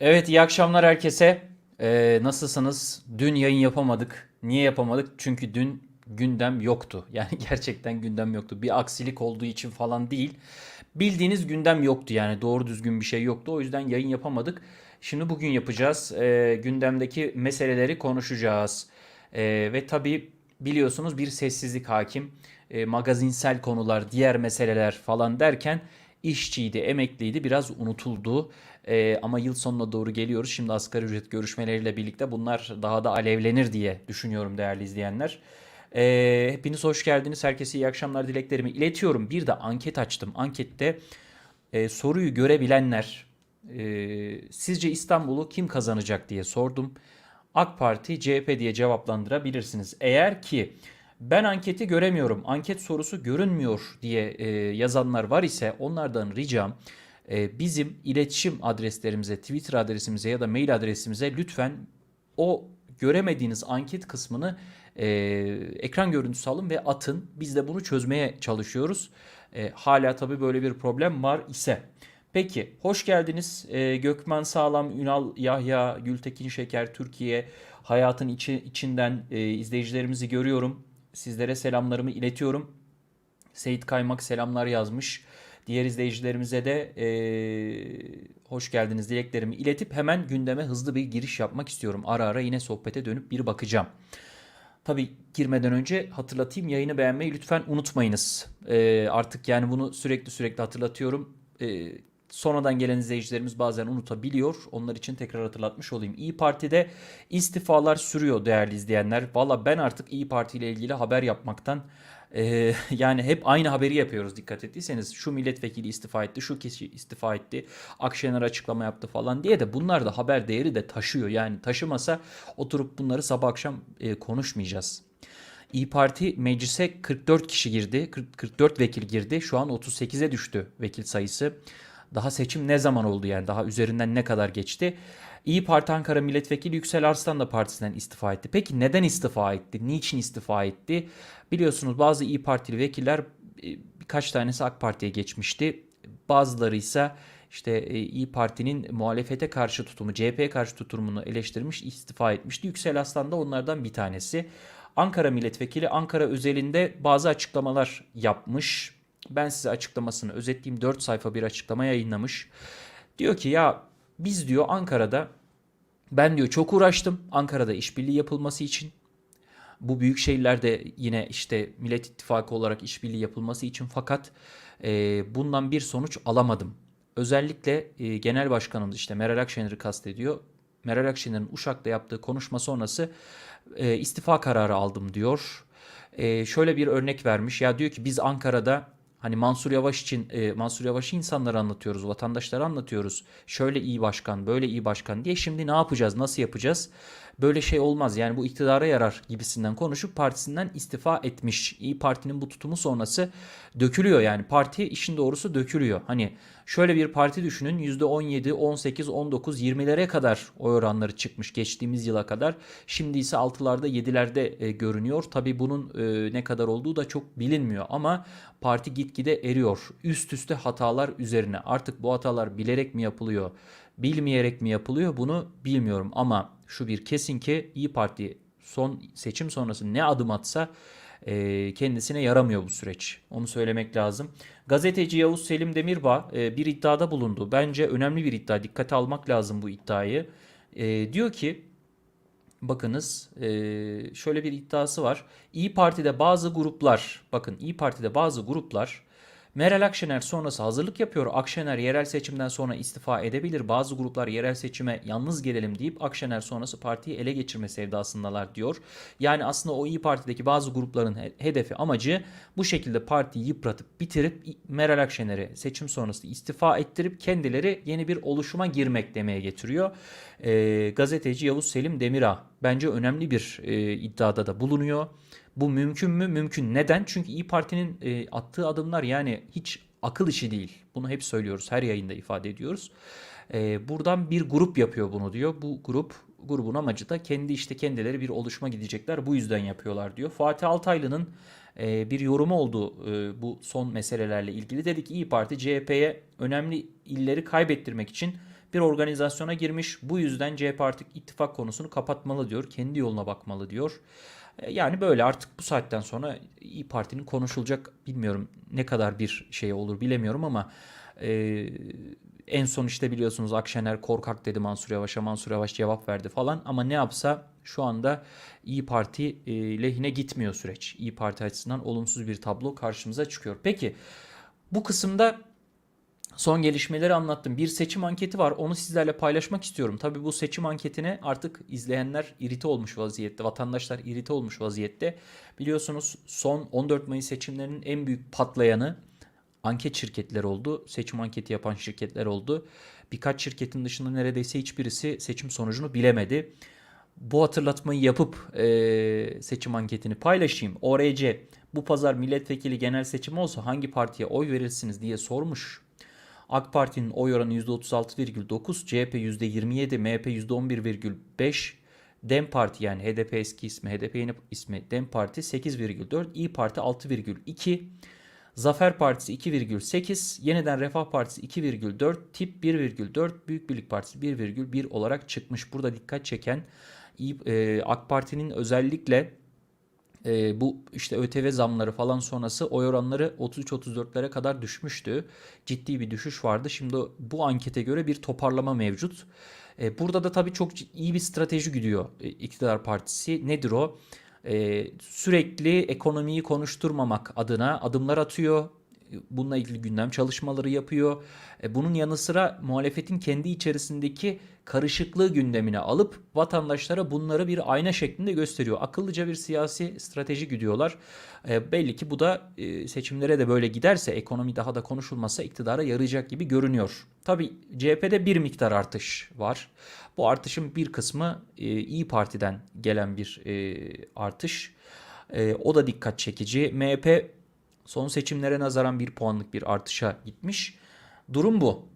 Evet iyi akşamlar herkese. Ee, nasılsınız? Dün yayın yapamadık. Niye yapamadık? Çünkü dün gündem yoktu. Yani gerçekten gündem yoktu. Bir aksilik olduğu için falan değil. Bildiğiniz gündem yoktu yani doğru düzgün bir şey yoktu. O yüzden yayın yapamadık. Şimdi bugün yapacağız. Ee, gündemdeki meseleleri konuşacağız. Ee, ve tabii biliyorsunuz bir sessizlik hakim. Ee, magazinsel konular, diğer meseleler falan derken işçiydi, emekliydi biraz unutuldu. Ee, ama yıl sonuna doğru geliyoruz. Şimdi asgari ücret görüşmeleriyle birlikte bunlar daha da alevlenir diye düşünüyorum değerli izleyenler. Ee, hepiniz hoş geldiniz. Herkese iyi akşamlar dileklerimi iletiyorum. Bir de anket açtım. Ankette e, soruyu görebilenler e, sizce İstanbul'u kim kazanacak diye sordum. AK Parti, CHP diye cevaplandırabilirsiniz. Eğer ki ben anketi göremiyorum, anket sorusu görünmüyor diye e, yazanlar var ise onlardan ricam e, bizim iletişim adreslerimize, Twitter adresimize ya da mail adresimize lütfen o göremediğiniz anket kısmını e, ekran görüntüsü alın ve atın. Biz de bunu çözmeye çalışıyoruz. E, hala tabii böyle bir problem var ise. Peki, hoş geldiniz. E, Gökmen Sağlam, Ünal Yahya, Gültekin Şeker, Türkiye, hayatın içi, içinden e, izleyicilerimizi görüyorum. Sizlere selamlarımı iletiyorum. Seyit Kaymak selamlar yazmış. Diğer izleyicilerimize de eee, hoş geldiniz dileklerimi iletip hemen gündeme hızlı bir giriş yapmak istiyorum. Ara ara yine sohbete dönüp bir bakacağım. Tabii girmeden önce hatırlatayım yayını beğenmeyi lütfen unutmayınız. Eee, artık yani bunu sürekli sürekli hatırlatıyorum. Eee, sonradan gelen izleyicilerimiz bazen unutabiliyor. Onlar için tekrar hatırlatmış olayım. İyi Parti'de istifalar sürüyor değerli izleyenler. Valla ben artık İyi Parti ile ilgili haber yapmaktan eee, yani hep aynı haberi yapıyoruz dikkat ettiyseniz. Şu milletvekili istifa etti, şu kişi istifa etti, Akşener açıklama yaptı falan diye de bunlar da haber değeri de taşıyor. Yani taşımasa oturup bunları sabah akşam eee, konuşmayacağız. İyi Parti meclise 44 kişi girdi. 40 44 vekil girdi. Şu an 38'e düştü vekil sayısı. Daha seçim ne zaman oldu yani? Daha üzerinden ne kadar geçti? İyi Parti Ankara Milletvekili Yüksel Arslan da partisinden istifa etti. Peki neden istifa etti? Niçin istifa etti? Biliyorsunuz bazı İyi Partili vekiller e, birkaç tanesi AK Parti'ye geçmişti. Bazıları ise işte e, İyi Parti'nin muhalefete karşı tutumu, CHP'ye karşı tutumunu eleştirmiş, istifa etmişti. Yüksel Aslan da onlardan bir tanesi. Ankara Milletvekili Ankara özelinde bazı açıklamalar yapmış. Ben size açıklamasını özetleyeyim. 4 sayfa bir açıklama yayınlamış. Diyor ki ya biz diyor Ankara'da ben diyor çok uğraştım Ankara'da işbirliği yapılması için. Bu büyük şehirlerde yine işte Millet İttifakı olarak işbirliği yapılması için fakat e, bundan bir sonuç alamadım. Özellikle e, genel başkanımız işte Meral Akşener'i kastediyor. Meral Akşener'in Uşak'ta yaptığı konuşma sonrası e, istifa kararı aldım diyor. E, şöyle bir örnek vermiş. Ya diyor ki biz Ankara'da hani Mansur Yavaş için e, Mansur Yavaş'ı insanlara anlatıyoruz, vatandaşlara anlatıyoruz. Şöyle iyi başkan, böyle iyi başkan diye şimdi ne yapacağız, nasıl yapacağız? Böyle şey olmaz. Yani bu iktidara yarar gibisinden konuşup partisinden istifa etmiş. İyi Parti'nin bu tutumu sonrası dökülüyor yani. Parti işin doğrusu dökülüyor. Hani şöyle bir parti düşünün %17, 18, 19, 20'lere kadar oy oranları çıkmış geçtiğimiz yıla kadar. Şimdi ise 6'larda 7'lerde e, görünüyor. Tabii bunun e, ne kadar olduğu da çok bilinmiyor ama parti gitgide eriyor. Üst üste hatalar üzerine. Artık bu hatalar bilerek mi yapılıyor, bilmeyerek mi yapılıyor bunu bilmiyorum ama şu bir kesin ki İyi Parti son seçim sonrası ne adım atsa e, kendisine yaramıyor bu süreç. Onu söylemek lazım. Gazeteci Yavuz Selim Demirbağ e, bir iddiada bulundu. Bence önemli bir iddia. Dikkate almak lazım bu iddiayı. E, diyor ki bakınız e, şöyle bir iddiası var. İyi Parti'de bazı gruplar bakın İyi Parti'de bazı gruplar Meral Akşener sonrası hazırlık yapıyor. Akşener yerel seçimden sonra istifa edebilir. Bazı gruplar yerel seçime yalnız gelelim deyip Akşener sonrası partiyi ele geçirme sevdasındalar diyor. Yani aslında o İyi Parti'deki bazı grupların he- hedefi amacı bu şekilde partiyi yıpratıp bitirip Meral Akşener'i seçim sonrası istifa ettirip kendileri yeni bir oluşuma girmek demeye getiriyor. Ee, gazeteci Yavuz Selim Demirağ bence önemli bir e, iddiada da bulunuyor. Bu mümkün mü? Mümkün. Neden? Çünkü İyi Parti'nin e, attığı adımlar yani hiç akıl işi değil. Bunu hep söylüyoruz. Her yayında ifade ediyoruz. E, buradan bir grup yapıyor bunu diyor. Bu grup grubun amacı da kendi işte kendileri bir oluşuma gidecekler. Bu yüzden yapıyorlar diyor. Fatih Altaylı'nın e, bir yorumu oldu e, bu son meselelerle ilgili. Dedik İyi Parti CHP'ye önemli illeri kaybettirmek için bir organizasyona girmiş. Bu yüzden CHP artık ittifak konusunu kapatmalı diyor. Kendi yoluna bakmalı diyor. E, Yani böyle artık bu saatten sonra İyi Parti'nin konuşulacak bilmiyorum ne kadar bir şey olur bilemiyorum ama e, en son işte biliyorsunuz Akşener korkak dedi Mansur Yavaş'a Mansur Yavaş cevap verdi falan ama ne yapsa şu anda İyi Parti e, lehine gitmiyor süreç. İyi Parti açısından olumsuz bir tablo karşımıza çıkıyor. Peki bu kısımda son gelişmeleri anlattım. Bir seçim anketi var. Onu sizlerle paylaşmak istiyorum. Tabii bu seçim anketine artık izleyenler irite olmuş vaziyette. Vatandaşlar irite olmuş vaziyette. Biliyorsunuz son 14 Mayıs seçimlerinin en büyük patlayanı anket şirketleri oldu. Seçim anketi yapan şirketler oldu. Birkaç şirketin dışında neredeyse hiçbirisi seçim sonucunu bilemedi. Bu hatırlatmayı yapıp e, seçim anketini paylaşayım. ORC bu pazar milletvekili genel seçimi olsa hangi partiye oy verirsiniz diye sormuş. AK Parti'nin oy oranı %36,9, CHP %27, MHP %11,5, DEM Parti yani HDP eski ismi, HDP yeni ismi DEM Parti 8,4, İyi Parti 6,2, Zafer Partisi 2,8, Yeniden Refah Partisi 2,4, Tip 1,4, Büyük Birlik Partisi 1,1 olarak çıkmış. Burada dikkat çeken e, AK Parti'nin özellikle e, bu işte ÖTV zamları falan sonrası oy oranları 33-34'lere kadar düşmüştü. Ciddi bir düşüş vardı. Şimdi bu ankete göre bir toparlama mevcut. E, burada da tabii çok iyi bir strateji gidiyor e, iktidar partisi. Nedir o? E, sürekli ekonomiyi konuşturmamak adına adımlar atıyor. Bununla ilgili gündem çalışmaları yapıyor. E, bunun yanı sıra muhalefetin kendi içerisindeki karışıklığı gündemine alıp vatandaşlara bunları bir ayna şeklinde gösteriyor. Akıllıca bir siyasi strateji gidiyorlar. E, belli ki bu da e, seçimlere de böyle giderse, ekonomi daha da konuşulmazsa iktidara yarayacak gibi görünüyor. Tabii CHP'de bir miktar artış var. Bu artışın bir kısmı e, İyi Parti'den gelen bir artış. O da dikkat çekici. MHP son seçimlere nazaran bir puanlık bir artışa gitmiş. Durum bu.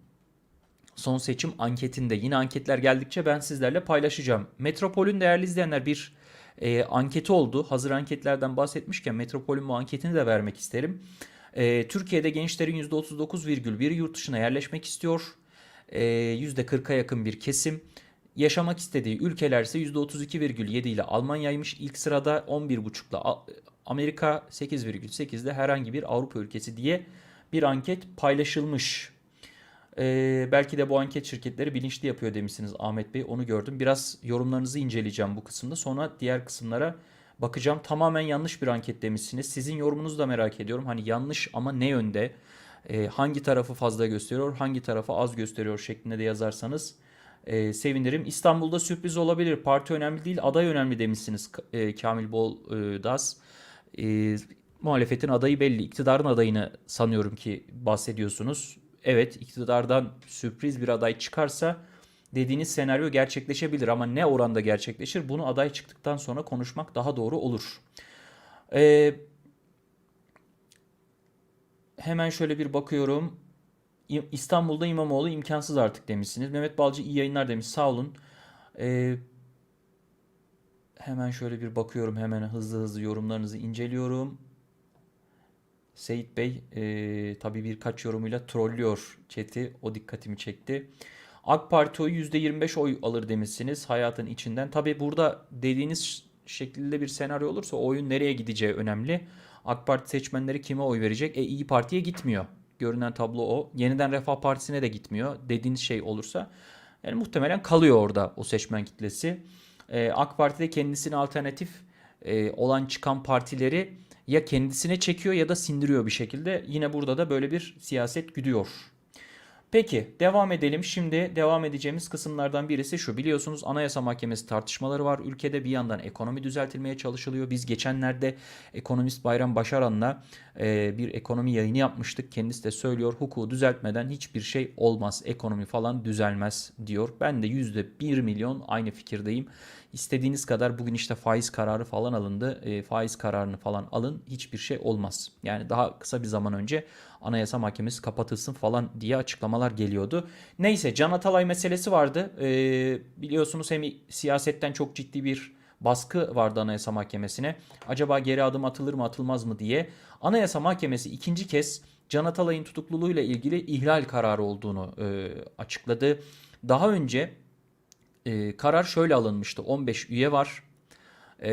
Son seçim anketinde yine anketler geldikçe ben sizlerle paylaşacağım. Metropol'ün değerli izleyenler bir e, anketi oldu. Hazır anketlerden bahsetmişken Metropol'ün bu anketini de vermek isterim. E, Türkiye'de gençlerin %39,1 yurt dışına yerleşmek istiyor. E, %40'a yakın bir kesim. Yaşamak istediği ülkeler ise %32,7 ile Almanya'ymış. İlk sırada 11,5 ile Amerika 8,8 ile herhangi bir Avrupa ülkesi diye bir anket paylaşılmış. Ee, belki de bu anket şirketleri bilinçli yapıyor demişsiniz Ahmet Bey. Onu gördüm. Biraz yorumlarınızı inceleyeceğim bu kısımda. Sonra diğer kısımlara bakacağım. Tamamen yanlış bir anket demişsiniz. Sizin yorumunuzu da merak ediyorum. Hani yanlış ama ne yönde? Ee, hangi tarafı fazla gösteriyor, hangi tarafı az gösteriyor şeklinde de yazarsanız e, sevinirim. İstanbul'da sürpriz olabilir. Parti önemli değil, aday önemli demişsiniz e, Kamil Bol e. E, muhalefetin adayı belli. İktidarın adayını sanıyorum ki bahsediyorsunuz. Evet, iktidardan sürpriz bir aday çıkarsa dediğiniz senaryo gerçekleşebilir ama ne oranda gerçekleşir? Bunu aday çıktıktan sonra konuşmak daha doğru olur. Ee, hemen şöyle bir bakıyorum. İstanbul'da İmamoğlu imkansız artık demişsiniz. Mehmet Balcı iyi yayınlar demiş. Sağ olun. Ee, hemen şöyle bir bakıyorum. Hemen hızlı hızlı yorumlarınızı inceliyorum. Seyit Bey e, tabii birkaç yorumuyla trollüyor chat'i. O dikkatimi çekti. AK Parti oyu %25 oy alır demişsiniz hayatın içinden. Tabii burada dediğiniz şekilde bir senaryo olursa oyun nereye gideceği önemli. AK Parti seçmenleri kime oy verecek? E İyi Parti'ye gitmiyor. Görünen tablo o. Yeniden Refah Partisi'ne de gitmiyor. Dediğiniz şey olursa yani muhtemelen kalıyor orada o seçmen kitlesi. E, AK Parti'de kendisine alternatif e, olan çıkan partileri ya kendisine çekiyor ya da sindiriyor bir şekilde. Yine burada da böyle bir siyaset güdüyor. Peki devam edelim. Şimdi devam edeceğimiz kısımlardan birisi şu. Biliyorsunuz Anayasa Mahkemesi tartışmaları var. Ülkede bir yandan ekonomi düzeltilmeye çalışılıyor. Biz geçenlerde ekonomist Bayram Başaran'la e, bir ekonomi yayını yapmıştık. Kendisi de söylüyor hukuku düzeltmeden hiçbir şey olmaz. Ekonomi falan düzelmez diyor. Ben de %1 milyon aynı fikirdeyim. İstediğiniz kadar bugün işte faiz kararı falan alındı. E, faiz kararını falan alın. Hiçbir şey olmaz. Yani daha kısa bir zaman önce Anayasa Mahkemesi kapatılsın falan diye açıklamalar geliyordu. Neyse Can Atalay meselesi vardı. E, biliyorsunuz hem siyasetten çok ciddi bir baskı vardı Anayasa Mahkemesi'ne. Acaba geri adım atılır mı atılmaz mı diye. Anayasa Mahkemesi ikinci kez Can Atalay'ın tutukluluğuyla ilgili ihlal kararı olduğunu e, açıkladı. Daha önce e, karar şöyle alınmıştı. 15 üye var. E,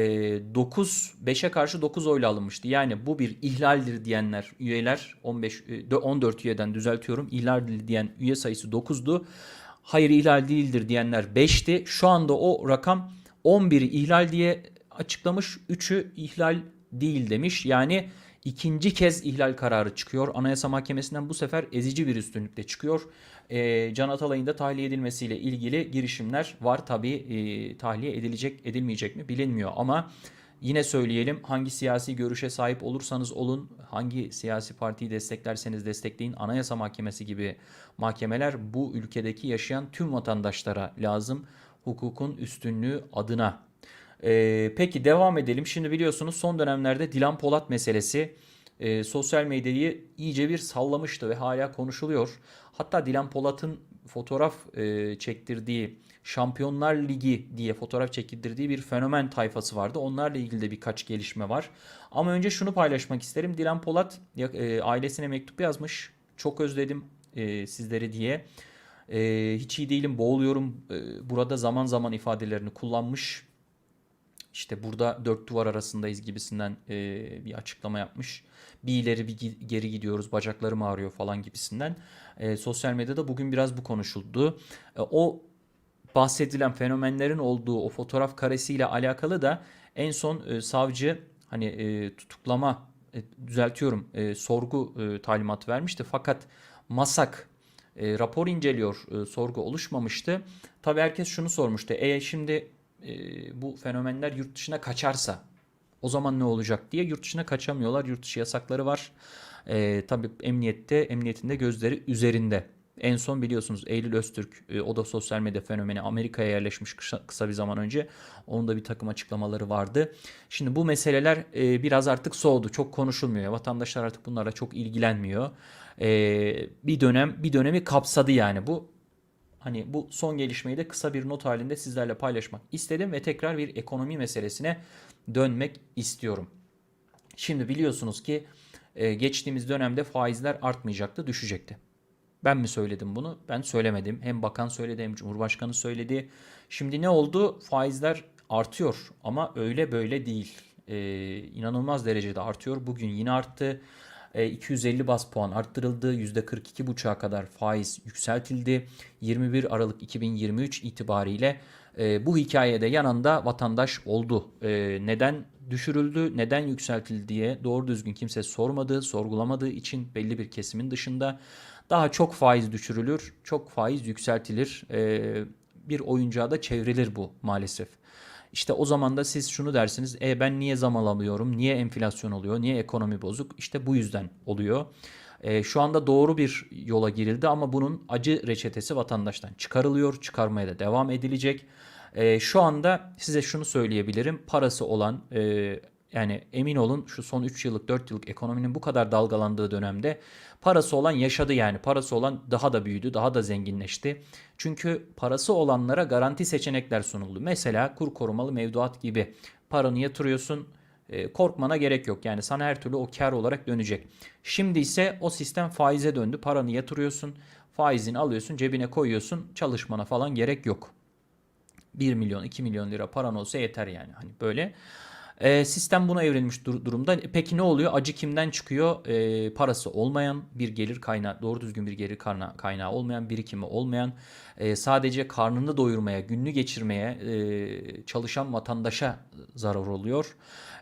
9 5'e karşı 9 oyla alınmıştı. Yani bu bir ihlaldir diyenler üyeler 15 e, 14 üyeden düzeltiyorum. İhlaldir diyen üye sayısı 9'du. Hayır ihlal değildir diyenler 5'ti. Şu anda o rakam 11'i ihlal diye açıklamış. 3'ü ihlal değil demiş. Yani ikinci kez ihlal kararı çıkıyor. Anayasa Mahkemesi'nden bu sefer ezici bir üstünlükle çıkıyor. E, Can Atalay'ın da tahliye edilmesiyle ilgili girişimler var. Tabii e, tahliye edilecek edilmeyecek mi bilinmiyor ama yine söyleyelim hangi siyasi görüşe sahip olursanız olun, hangi siyasi partiyi desteklerseniz destekleyin Anayasa Mahkemesi gibi mahkemeler bu ülkedeki yaşayan tüm vatandaşlara lazım hukukun üstünlüğü adına. Ee, peki devam edelim. Şimdi biliyorsunuz son dönemlerde Dilan Polat meselesi e, sosyal medyayı iyice bir sallamıştı ve hala konuşuluyor. Hatta Dilan Polat'ın fotoğraf e, çektirdiği Şampiyonlar Ligi diye fotoğraf çektirdiği bir fenomen tayfası vardı. Onlarla ilgili de birkaç gelişme var. Ama önce şunu paylaşmak isterim. Dilan Polat e, ailesine mektup yazmış. Çok özledim e, sizleri diye. E, hiç iyi değilim, boğuluyorum. E, burada zaman zaman ifadelerini kullanmış. İşte burada dört duvar arasındayız gibisinden e, bir açıklama yapmış. Bir ileri bir geri gidiyoruz, bacaklarım ağrıyor falan gibisinden. E, sosyal medyada bugün biraz bu konuşuldu. E, o bahsedilen fenomenlerin olduğu o fotoğraf karesiyle alakalı da en son e, savcı hani e, tutuklama e, düzeltiyorum e, sorgu e, talimatı vermişti. Fakat MASAK e, rapor inceliyor, e, sorgu oluşmamıştı. Tabii herkes şunu sormuştu. E şimdi e, bu fenomenler yurt dışına kaçarsa o zaman ne olacak diye yurt dışına kaçamıyorlar. Yurt dışı yasakları var. E, tabii emniyette, emniyetinde gözleri üzerinde. En son biliyorsunuz Eylül Öztürk e, o da sosyal medya fenomeni Amerika'ya yerleşmiş kısa, kısa bir zaman önce. Onun da bir takım açıklamaları vardı. Şimdi bu meseleler e, biraz artık soğudu. Çok konuşulmuyor. Vatandaşlar artık bunlarla çok ilgilenmiyor. E, bir dönem bir dönemi kapsadı yani bu. Hani bu son gelişmeyi de kısa bir not halinde sizlerle paylaşmak istedim ve tekrar bir ekonomi meselesine dönmek istiyorum. Şimdi biliyorsunuz ki e, geçtiğimiz dönemde faizler artmayacaktı, düşecekti. Ben mi söyledim bunu? Ben söylemedim. Hem bakan söyledi hem cumhurbaşkanı söyledi. Şimdi ne oldu? Faizler artıyor ama öyle böyle değil. Ee, inanılmaz derecede artıyor. Bugün yine arttı. Ee, 250 bas puan arttırıldı. %42,5'a kadar faiz yükseltildi. 21 Aralık 2023 itibariyle e, bu hikayede yanında vatandaş oldu. E, neden düşürüldü, neden yükseltildi diye doğru düzgün kimse sormadı, sorgulamadığı için belli bir kesimin dışında daha çok faiz düşürülür, çok faiz yükseltilir. E, bir oyuncağa da çevrilir bu maalesef. İşte o zaman da siz şunu dersiniz. E ben niye zam alamıyorum? Niye enflasyon oluyor? Niye ekonomi bozuk? İşte bu yüzden oluyor. E, şu anda doğru bir yola girildi ama bunun acı reçetesi vatandaştan çıkarılıyor. Çıkarmaya da devam edilecek. E, şu anda size şunu söyleyebilirim. Parası olan e, yani emin olun şu son 3 yıllık 4 yıllık ekonominin bu kadar dalgalandığı dönemde parası olan yaşadı yani. Parası olan daha da büyüdü, daha da zenginleşti. Çünkü parası olanlara garanti seçenekler sunuldu. Mesela kur korumalı mevduat gibi paranı yatırıyorsun, e, korkmana gerek yok. Yani sana her türlü o kar olarak dönecek. Şimdi ise o sistem faize döndü. Paranı yatırıyorsun, faizini alıyorsun, cebine koyuyorsun. Çalışmana falan gerek yok. 1 milyon, 2 milyon lira paran olsa yeter yani. Hani böyle. E, sistem buna evrilmiş dur- durumda. Peki ne oluyor? Acı kimden çıkıyor? E, parası olmayan bir gelir kaynağı, doğru düzgün bir gelir kaynağı, kaynağı olmayan, birikimi olmayan, e, sadece karnını doyurmaya, gününü geçirmeye e, çalışan vatandaşa zarar oluyor.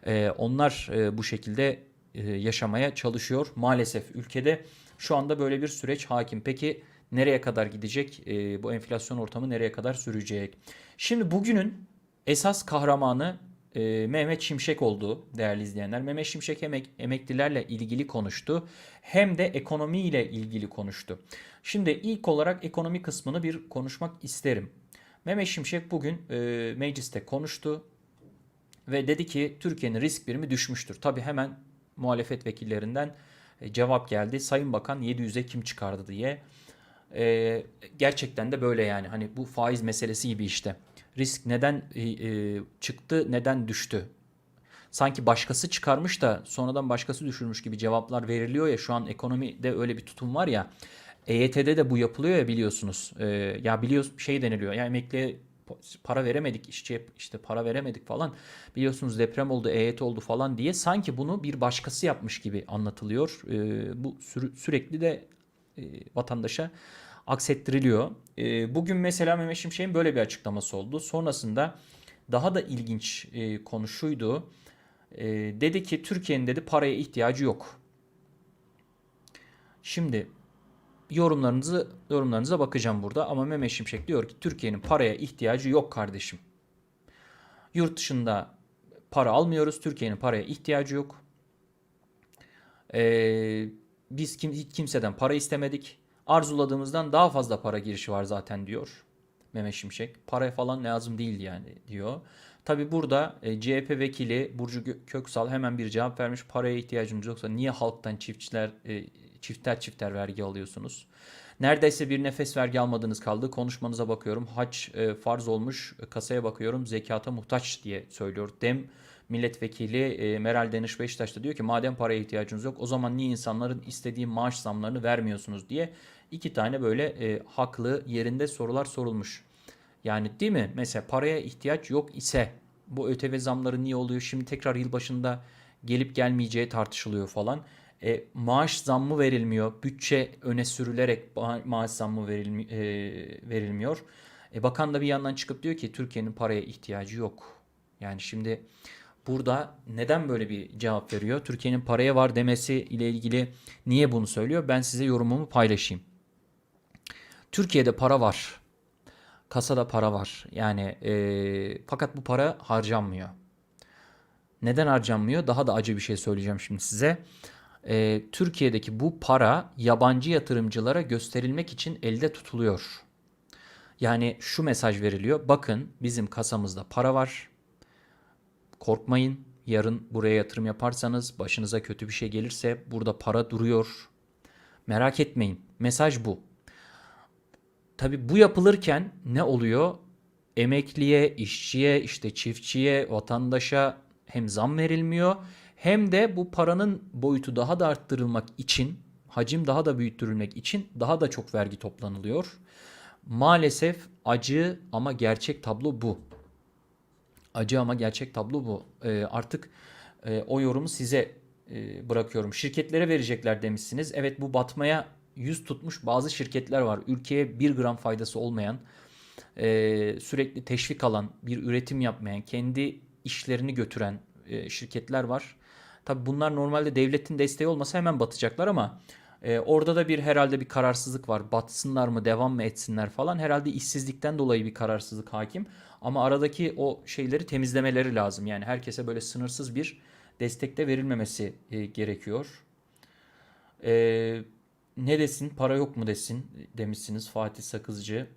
E, onlar e, bu şekilde e, yaşamaya çalışıyor. Maalesef ülkede şu anda böyle bir süreç hakim. Peki nereye kadar gidecek? E, bu enflasyon ortamı nereye kadar sürecek? Şimdi bugünün esas kahramanı e, Mehmet Şimşek oldu değerli izleyenler. Mehmet Şimşek emek, emeklilerle ilgili konuştu hem de ekonomiyle ilgili konuştu. Şimdi ilk olarak ekonomi kısmını bir konuşmak isterim. Mehmet Şimşek bugün e, mecliste konuştu ve dedi ki Türkiye'nin risk birimi düşmüştür. Tabi hemen muhalefet vekillerinden e, cevap geldi. Sayın Bakan 700'e kim çıkardı diye. E, gerçekten de böyle yani hani bu faiz meselesi gibi işte. Risk neden e, e, çıktı, neden düştü? Sanki başkası çıkarmış da sonradan başkası düşürmüş gibi cevaplar veriliyor ya şu an ekonomide öyle bir tutum var ya. EYT'de de bu yapılıyor ya biliyorsunuz. Ee, ya biliyoruz şey deniliyor. Ya emekliye para veremedik, işçiye işte para veremedik falan. Biliyorsunuz deprem oldu, EYT oldu falan diye sanki bunu bir başkası yapmış gibi anlatılıyor. Ee, bu sürü- sürekli de e, vatandaşa aksettiriliyor. E, bugün mesela Mehmet Şimşek'in böyle bir açıklaması oldu. Sonrasında daha da ilginç e, konu şuydu. E, dedi ki Türkiye'nin dedi paraya ihtiyacı yok. Şimdi yorumlarınızı yorumlarınıza bakacağım burada ama Mehmet Şimşek diyor ki Türkiye'nin paraya ihtiyacı yok kardeşim. Yurt dışında para almıyoruz. Türkiye'nin paraya ihtiyacı yok. Ee, biz kim, kimseden para istemedik. Arzuladığımızdan daha fazla para girişi var zaten diyor Mehmet Şimşek. Para falan lazım değil yani diyor. Tabi burada e, CHP vekili Burcu Köksal hemen bir cevap vermiş. Paraya ihtiyacınız yoksa niye halktan çiftçiler e, çifter çifter vergi alıyorsunuz? Neredeyse bir nefes vergi almadığınız kaldı. Konuşmanıza bakıyorum. Haç e, farz olmuş. Kasaya bakıyorum. Zekata muhtaç diye söylüyor. Dem milletvekili e, Meral Deniş Beşiktaş da diyor ki madem paraya ihtiyacınız yok o zaman niye insanların istediği maaş zamlarını vermiyorsunuz diye iki tane böyle e, haklı yerinde sorular sorulmuş. Yani değil mi? Mesela paraya ihtiyaç yok ise bu ÖTV zamları niye oluyor? Şimdi tekrar yılbaşında gelip gelmeyeceği tartışılıyor falan. E, maaş zammı verilmiyor. Bütçe öne sürülerek ma- maaş zammı verilmi, e, verilmiyor. E, bakan da bir yandan çıkıp diyor ki Türkiye'nin paraya ihtiyacı yok. Yani şimdi burada neden böyle bir cevap veriyor? Türkiye'nin paraya var demesi ile ilgili niye bunu söylüyor? Ben size yorumumu paylaşayım. Türkiye'de para var. Kasada para var. Yani e, fakat bu para harcanmıyor. Neden harcanmıyor? Daha da acı bir şey söyleyeceğim şimdi size. E, Türkiye'deki bu para yabancı yatırımcılara gösterilmek için elde tutuluyor. Yani şu mesaj veriliyor. Bakın bizim kasamızda para var. Korkmayın. Yarın buraya yatırım yaparsanız başınıza kötü bir şey gelirse burada para duruyor. Merak etmeyin. Mesaj bu. Tabi bu yapılırken ne oluyor? Emekliye, işçiye, işte çiftçiye, vatandaşa hem zam verilmiyor hem de bu paranın boyutu daha da arttırılmak için, hacim daha da büyüttürülmek için daha da çok vergi toplanılıyor. Maalesef acı ama gerçek tablo bu. Acı ama gerçek tablo bu. Ee, artık e, o yorumu size e, bırakıyorum. Şirketlere verecekler demişsiniz. Evet bu batmaya yüz tutmuş bazı şirketler var. Ülkeye bir gram faydası olmayan, e, sürekli teşvik alan, bir üretim yapmayan, kendi işlerini götüren e, şirketler var. Tabi bunlar normalde devletin desteği olmasa hemen batacaklar ama e, orada da bir herhalde bir kararsızlık var. Batsınlar mı, devam mı etsinler falan. Herhalde işsizlikten dolayı bir kararsızlık hakim. Ama aradaki o şeyleri temizlemeleri lazım. Yani herkese böyle sınırsız bir destekte verilmemesi e, gerekiyor. E, ne desin? Para yok mu desin demişsiniz Fatih Sakızcı.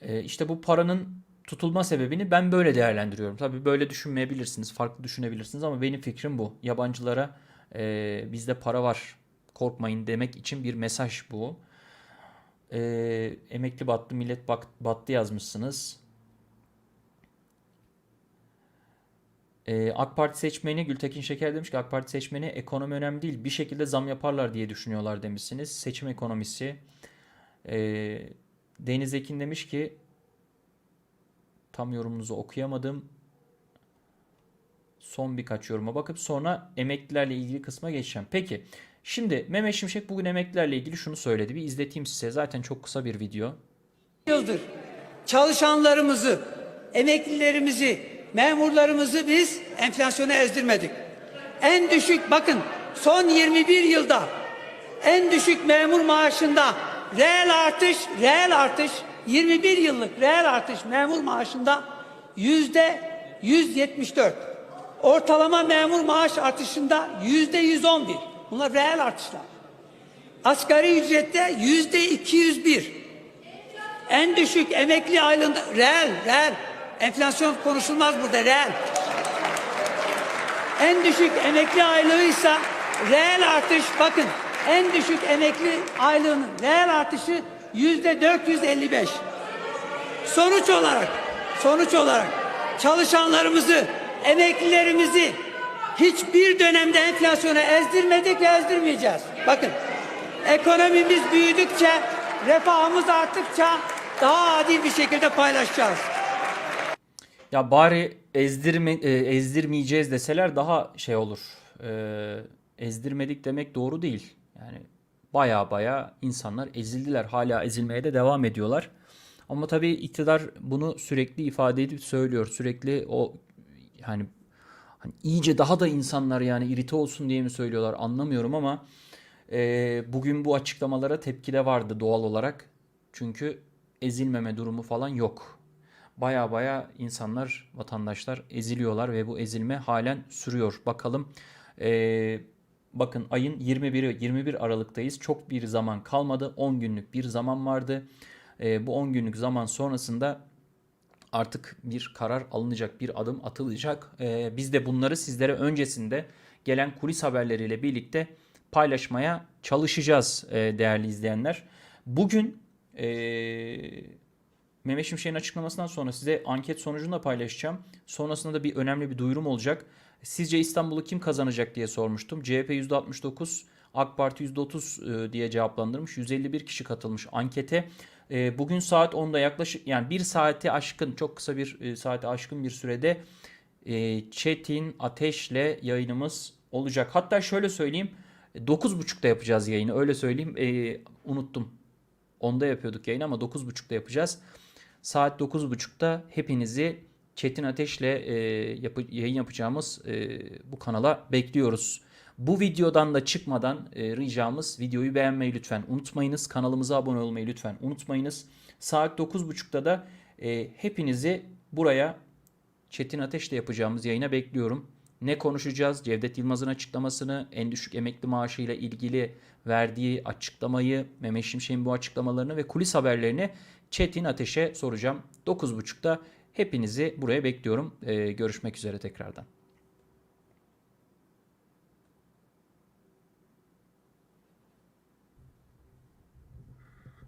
E, işte bu paranın tutulma sebebini ben böyle değerlendiriyorum. Tabii böyle düşünmeyebilirsiniz, farklı düşünebilirsiniz ama benim fikrim bu. Yabancılara e, bizde para var, korkmayın demek için bir mesaj bu. E, emekli battı, millet bak, battı yazmışsınız. E, AK Parti seçmeni Gültekin Şeker demiş ki AK Parti seçmeni ekonomi önemli değil bir şekilde zam yaparlar diye düşünüyorlar demişsiniz. Seçim ekonomisi. E, Deniz Ekin demiş ki tam yorumunuzu okuyamadım. Son birkaç yoruma bakıp sonra emeklilerle ilgili kısma geçeceğim. Peki şimdi Mehmet Şimşek bugün emeklilerle ilgili şunu söyledi. Bir izleteyim size. Zaten çok kısa bir video. yıldır çalışanlarımızı, emeklilerimizi, memurlarımızı biz enflasyona ezdirmedik. En düşük bakın son 21 yılda en düşük memur maaşında reel artış, reel artış 21 yıllık reel artış memur maaşında yüzde 174. Ortalama memur maaş artışında yüzde 111. Bunlar reel artışlar. Asgari ücrette yüzde 201. En düşük emekli aylığında reel, reel. Enflasyon konuşulmaz burada reel. En düşük emekli aylığıysa reel artış bakın en düşük emekli aylığının reel artışı yüzde 455. Sonuç olarak sonuç olarak çalışanlarımızı, emeklilerimizi hiçbir dönemde enflasyona ezdirmedik ve ezdirmeyeceğiz. Bakın ekonomimiz büyüdükçe, refahımız arttıkça daha adil bir şekilde paylaşacağız. Ya bari ezdirme, e, ezdirmeyeceğiz deseler daha şey olur. E, ezdirmedik demek doğru değil. Yani baya baya insanlar ezildiler. Hala ezilmeye de devam ediyorlar. Ama tabii iktidar bunu sürekli ifade edip söylüyor. Sürekli o yani hani iyice daha da insanlar yani irite olsun diye mi söylüyorlar anlamıyorum ama e, bugün bu açıklamalara tepki de vardı doğal olarak. Çünkü ezilmeme durumu falan yok. Baya baya insanlar, vatandaşlar eziliyorlar ve bu ezilme halen sürüyor. Bakalım e, bakın ayın 21'i 21 Aralık'tayız. Çok bir zaman kalmadı. 10 günlük bir zaman vardı. E, bu 10 günlük zaman sonrasında artık bir karar alınacak, bir adım atılacak. Ee, biz de bunları sizlere öncesinde gelen kulis haberleriyle birlikte paylaşmaya çalışacağız e, değerli izleyenler. Bugün e, Mehmet Şimşek'in açıklamasından sonra size anket sonucunu da paylaşacağım. Sonrasında da bir önemli bir duyurum olacak. Sizce İstanbul'u kim kazanacak diye sormuştum. CHP %69, AK Parti %30 e, diye cevaplandırmış. 151 kişi katılmış ankete. E, Bugün saat 10'da yaklaşık yani bir saati aşkın çok kısa bir e, saate aşkın bir sürede e, Çetin Ateş'le yayınımız olacak. Hatta şöyle söyleyeyim 9.30'da yapacağız yayını öyle söyleyeyim E, unuttum. 10'da yapıyorduk yayını ama 9.30'da yapacağız. Saat 9.30'da hepinizi Çetin Ateş'le e, yapı- yayın yapacağımız e, bu kanala bekliyoruz. Bu videodan da çıkmadan e, ricamız videoyu beğenmeyi lütfen unutmayınız. Kanalımıza abone olmayı lütfen unutmayınız. Saat 9.30'da da e, hepinizi buraya Çetin Ateş'le yapacağımız yayına bekliyorum. Ne konuşacağız? Cevdet Yılmaz'ın açıklamasını, en düşük emekli maaşıyla ilgili verdiği açıklamayı, Mehmet Şimşek'in bu açıklamalarını ve kulis haberlerini Çetin Ateş'e soracağım. 9.30'da hepinizi buraya bekliyorum. Ee, görüşmek üzere tekrardan.